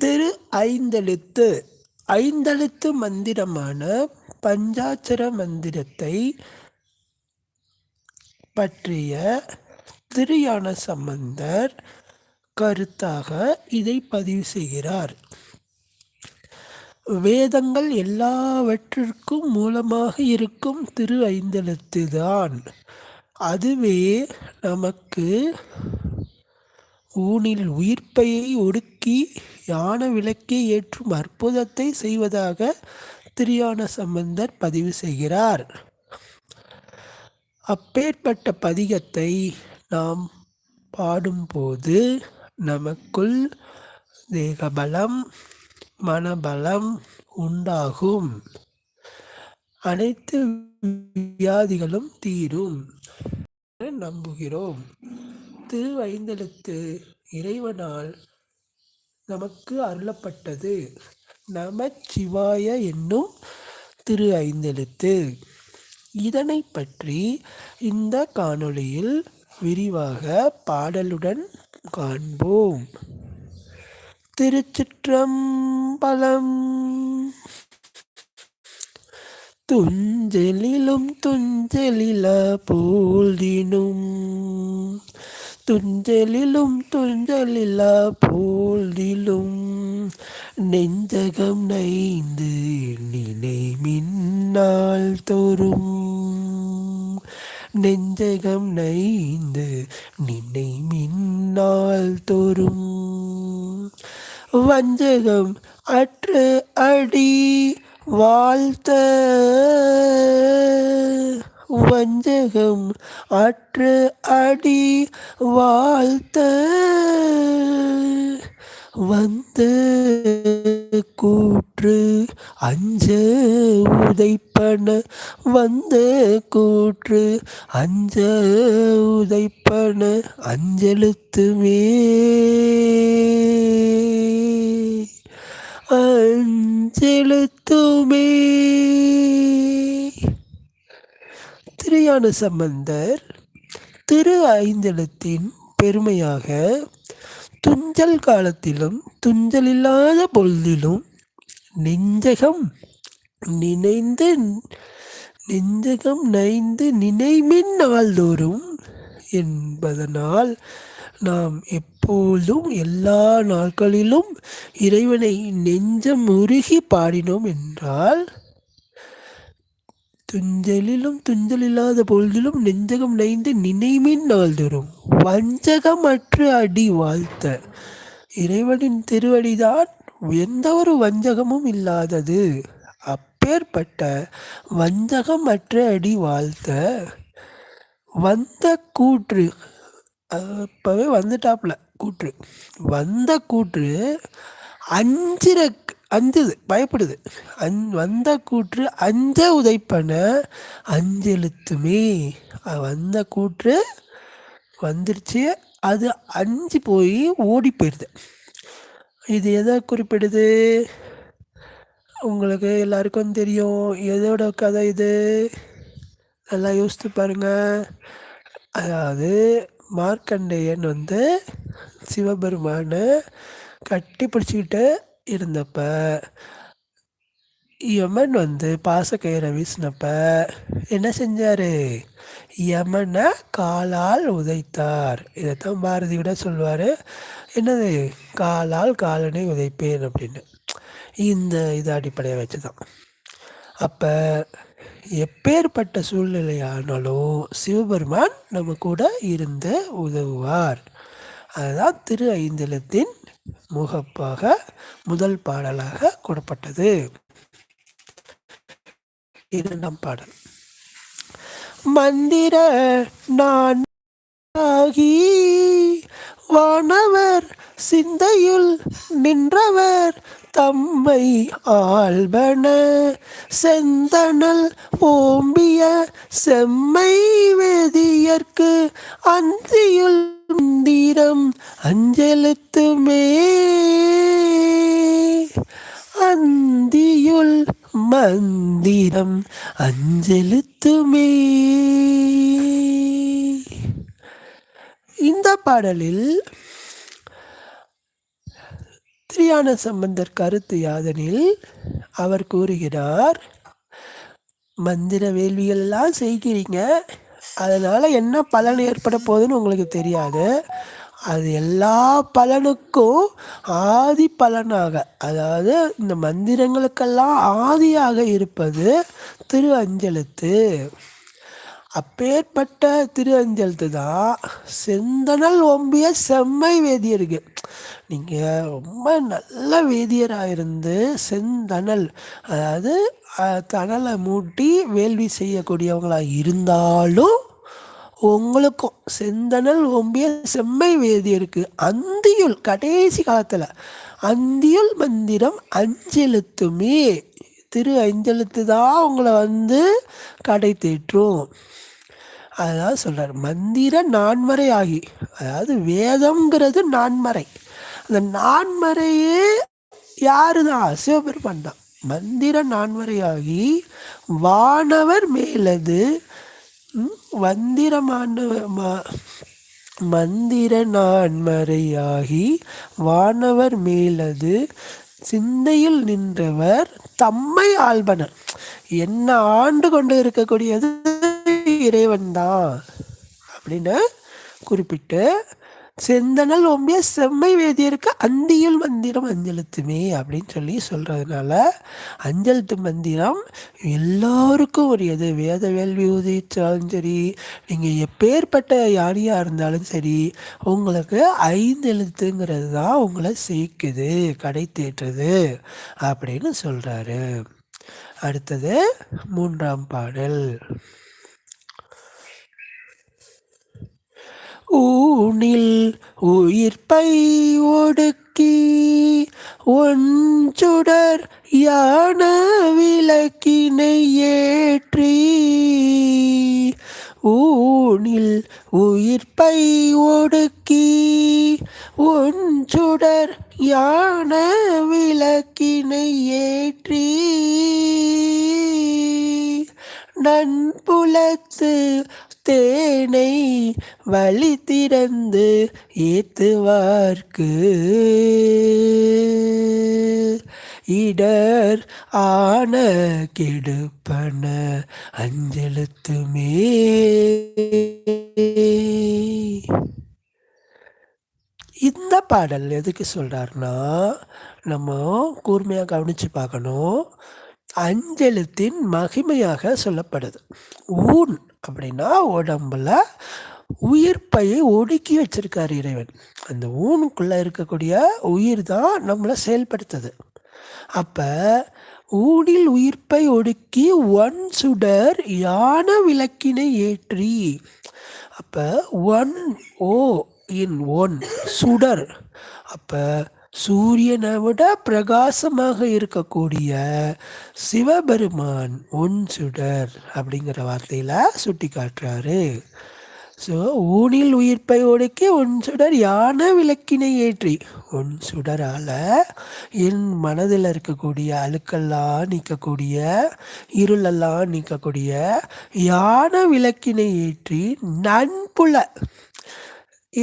திரு ஐந்தெழுத்து. ஐந்தெழுத்து மந்திரமான பஞ்சாட்சர மந்திரத்தை பற்றிய திருயான சம்பந்தர் கருத்தாக இதை பதிவு செய்கிறார். வேதங்கள் எல்லாவற்றிற்கும் மூலமாக இருக்கும் திரு ஐந்தெழுத்து தான் அதுவே நமக்கு ஊனில் உயிர்ப்பையை ஒடுக்கி ஞான விளக்கை ஏற்றும் அற்புதத்தை செய்வதாக திரியான சம்பந்தர் பதிவு செய்கிறார். அப்பேற்பட்ட பதிகத்தை நாம் பாடும்போது நமக்குள் தேகபலம் மனபலம் உண்டாகும். அனைத்து வியாதிகளும் தீரும் நம்புகிறோம். திரு ஐந்தெழுத்து இறைவனால் நமக்கு அருளப்பட்டது. நமச்சிவாய என்னும் திரு ஐந்தெழுத்து. இதனை பற்றி இந்த காணொளியில் விரிவாக பாடலுடன் காண்போம். திருச்சிற்றம்பலம். துஞ்செலிலும் துஞ்செலில போல்தினும் துஞ்சலிலும் துஞ்சலில போல்திலும் நெஞ்சகம் நைந்து நினை மின்னால் தோறும். நெஞ்சகம் நைந்து நினை மின்னால் தோறும். வஞ்சகம் அற்று அடி வாழ்த்த. வஞ்சகம் அற்று அடி வாழ்த்த வந்த கூற்று அஞ்ச உதைப்பன வந்த கூற்று அஞ்ச உதைப்பன அஞ்செழுத்துமே அஞ்செழுத்துமே திருஞான சம்பந்தர் திரு ஐந்தெழுத்தின் பெருமையாக துஞ்சல் காலத்திலும் துஞ்சல் இல்லாத பொழுதிலும் நெஞ்சகம் நினைந்து நெஞ்சகம் நைந்து நினைமின் நாள்தோறும் என்பதனால் நாம் எப்போதும் எல்லா நாட்களிலும் இறைவனை நெஞ்சம் உருகி பாடினோம் என்றால் துஞ்சலிலும் துஞ்சல் இல்லாத பொழுதிலும் நெஞ்சகம் நைந்து நினைமின் நாள்தோறும் வஞ்சகமற்று அடி வாழ்த்த. இறைவனின் திருவடிதான் எந்த ஒரு வஞ்சகமும் இல்லாதது. அப்பேற்பட்ட வஞ்சகமற்ற அடி வாழ்த்த. வந்த கூற்று அப்போவே வந்துட்டாப்புல கூற்று. வந்த கூற்று அஞ்சிர அஞ்சுது பயப்படுது. அந் வந்த கூற்று அஞ்ச உதைப்பன அஞ்செழுத்துமே. வந்த கூற்று வந்துருச்சு. அது அஞ்சு போய் ஓடி போயிடுது இது எதை குறிப்பிடுது? உங்களுக்கு எல்லாருக்கும் தெரியும். எதோட கதை இது? நல்லா யோசித்து பாருங்கள் அதாவது மார்க்கண்டேயன் வந்து சிவபெருமானை கட்டி பிடிச்சிக்கிட்டு இருந்தப்ப யமன் வந்து பாசக்கயிறை வீசினப்ப என்ன செஞ்சார்? யமனை காலால் உதைத்தார். இதைத்தான் பாரதி கூட சொல்லுவார். என்னது? காலால் காலனை உதைப்பேன் அப்படின்னு. இந்த இது அடிப்படையை வச்சு தான் அப்போ எப்பேற்பட்ட சூழ்நிலையானாலும் சிவபெருமான் நம்ம கூட இருந்து உதவுவார். அதுதான் திரு ஐந்தலத்தின் முகப்பாக முதல் பாடலாக கூறப்பட்டது. இரண்டாம் பாடல். மந்திர நான் ஆகி வானவர் சிந்தையுள் நின்றவர் தம்மை ஆள்பன செந்தனல் ஓம்பிய செம்மை வேதியர்க்கு அந்தியுள் சுந்திரம் அஞ்செழுத்துமே அந்தியுள் மந்திரம் அஞ்செழுத்துமே இந்த பாடலில் திரியான சம்பந்தர் கருத்து யாதனில் அவர் கூறுகிறார் மந்திர வேள்விகள்லாம் செய்கிறீங்க அதனால் என்ன பலன் ஏற்பட போகுதுன்னு உங்களுக்கு தெரியாது. அது எல்லா பலனுக்கும் ஆதி பலனாக அதாவது இந்த மந்திரங்களுக்கெல்லாம் ஆதியாக இருப்பது திரு அஞ்செழுத்து அப்பேற்பட்ட திரு தான் செந்தனல் ஒம்பிய செம்மை வேதியருக்கு. நீங்கள் ரொம்ப நல்ல வேதியராக இருந்து செந்தணல் அதாவது தணலை மூட்டி வேள்வி செய்யக்கூடியவங்களாக இருந்தாலும் உங்களுக்கும் செந்தணல் ஒம்பிய செம்மை வேதியருக்கு. அந்தியுள் கடைசி காலத்தில் அந்தியுள் மந்திரம் அஞ்செழுத்துமே திரு ஐந்தெழுத்து தான் உங்களை வந்து கடை தேற்றும். அதாவது சொல்கிறார் மந்திர நான்மறை ஆகி அதாவது வேதம்ங்கிறது நான்மறை. அந்த நான்மறையே யாரு தான் சிவபெருமான் தான். மந்திர நான்மறையாகி வானவர் மேலது வந்திரமான மந்திர நான்மறையாகி வானவர் மேலது சிந்தையில் நின்றவர் தம்மை ஆள்பனர். என்ன ஆண்டு கொண்டு இருக்கக்கூடியது இறைவன் தான் அப்படின்னு குறிப்பிட்டு செந்தனல் ஒம்பிய செம்மை வேதியருக்கு அந்தியில் மந்திரம் அஞ்செழுத்துமே அப்படின்னு சொல்லி சொல்கிறதுனால அஞ்செழுத்து மந்திரம் எல்லோருக்கும் உரியது. வேத வேள்வி உதிச்சாலும் சரி நீங்கள் எப்பேற்பட்ட யானையாக இருந்தாலும் சரி உங்களுக்கு ஐந்து எழுத்துங்கிறது தான் உங்களை சேர்க்குது கடை தேற்றுது அப்படின்னு சொல்கிறாரு அடுத்தது மூன்றாம் பாடல். ஊனில் உயிர்ப்பை ஒடுக்கி ஒன்றுடர் யான விளக்கினை ஏற்றி ஊனில் உயிர்ப்பை ஒடுக்கி ஒன்றுடர் யான விளக்கினை ஏற்றி நண்புலத்து தேனை வழி திறந்து ஏத்துவார்க்கு. இடர் ஆன கெடுப்பன அஞ்செழுத்துமே இந்த பாடல் எதுக்கு சொல்கிறாருன்னா நம்ம கூர்மையாக கவனித்து பார்க்கணும். அஞ்செழுத்தின் மகிமையாக சொல்லப்படுது. ஊன் அப்படின்னா உடம்புல உயிர்ப்பையை ஒடுக்கி வச்சிருக்கார் இறைவன். அந்த ஊனுக்குள்ளே இருக்கக்கூடிய உயிர் தான் நம்மளை செயல்படுத்துது. அப்போ ஊடில் உயிர்ப்பை ஒடுக்கி ஒன் சுடர் யான விளக்கினை ஏற்றி. அப்போ ஒன் ஓ இன் ஒன் சுடர். அப்போ சூரியனை விட பிரகாசமாக இருக்கக்கூடிய சிவபெருமான் ஒன் சுடர் அப்படிங்கிற வார்த்தையில் சுட்டி காட்டுறாரு. ஸோ ஊனில் உயிர்ப்பை ஒடுக்கி ஒன் சுடர் யானை விளக்கினை ஏற்றி ஒன் சுடரால் என் மனதில் இருக்கக்கூடிய அழுக்கெல்லாம் நீக்கக்கூடிய இருளெல்லாம் நீக்கக்கூடிய யானை விளக்கினை ஏற்றி நண்புல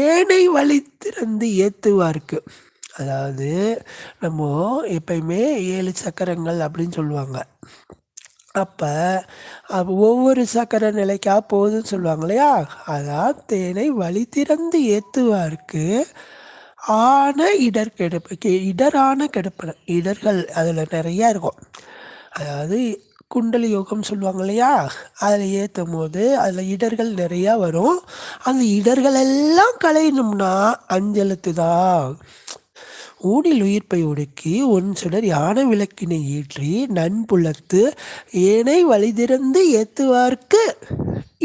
ஏனை வழி திறந்து ஏத்துவார்க்கு. அதாவது நம்ம எப்பயுமே ஏழு சக்கரங்கள் அப்படின்னு சொல்லுவாங்க. அப்போ ஒவ்வொரு சக்கர நிலைக்கா போகுதுன்னு சொல்லுவாங்க இல்லையா? அதான் தேனை வழி திறந்து ஏற்றுவார்க்கு ஆன இடர் கெடுப்பு இடரான கெடுப்பன இடர்கள் அதில் நிறையா இருக்கும். அதாவது குண்டலி யோகம் சொல்லுவாங்க இல்லையா? அதில் ஏற்றும் போது அதில் இடர்கள் நிறையா வரும். அந்த இடர்கள் எல்லாம் களையணும்னா அஞ்சலுத்து தான். ஊடில் உயிர்ப்பை ஒடுக்கி ஒன் சுடர் யானை விளக்கினை ஏற்றி நண்புலத்து ஏனை வழிதிறந்து ஏத்துவார்க்கு.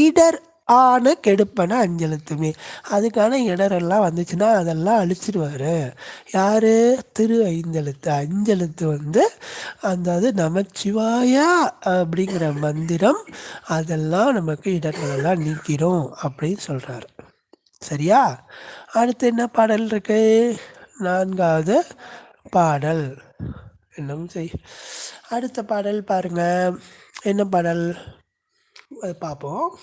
இடர் ஆன கெடுப்பன அஞ்செழுத்துமே அதுக்கான இடரெல்லாம் வந்துச்சுன்னா அதெல்லாம் அழிச்சிடுவார் யார்? திரு ஐந்தெழுத்து. அஞ்செழுத்து வந்து அந்த அது நமச்சிவாயா அப்படிங்கிற மந்திரம். அதெல்லாம் நமக்கு இடர்களெல்லாம் நீக்கிறோம் அப்படின்னு சொல்கிறார் சரியா? அடுத்து என்ன பாடல் இருக்குது நான்காவது பாடல். இன்னும் செய். அடுத்த பாடல் பாருங்கள் என்ன பாடல்? அது பார்ப்போம்.